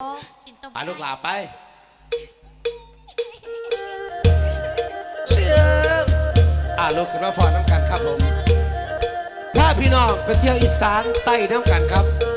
กิลูกหลาไป เชื่ออาลูกขึ้นมาฟอนน้ำกันครับผม ถ้าพี่น้องไปเที่ยวอีสานใต้น้ำกันครับ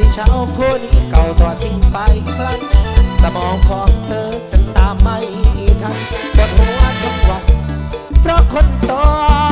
ที่ชาวคนเก่าต่อทิ้งไปไกลสมองของเธอจะตามไม่ทันปวดหัวทุกวันเพราะคนต่อ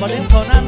บ่เล่นยงเขานะ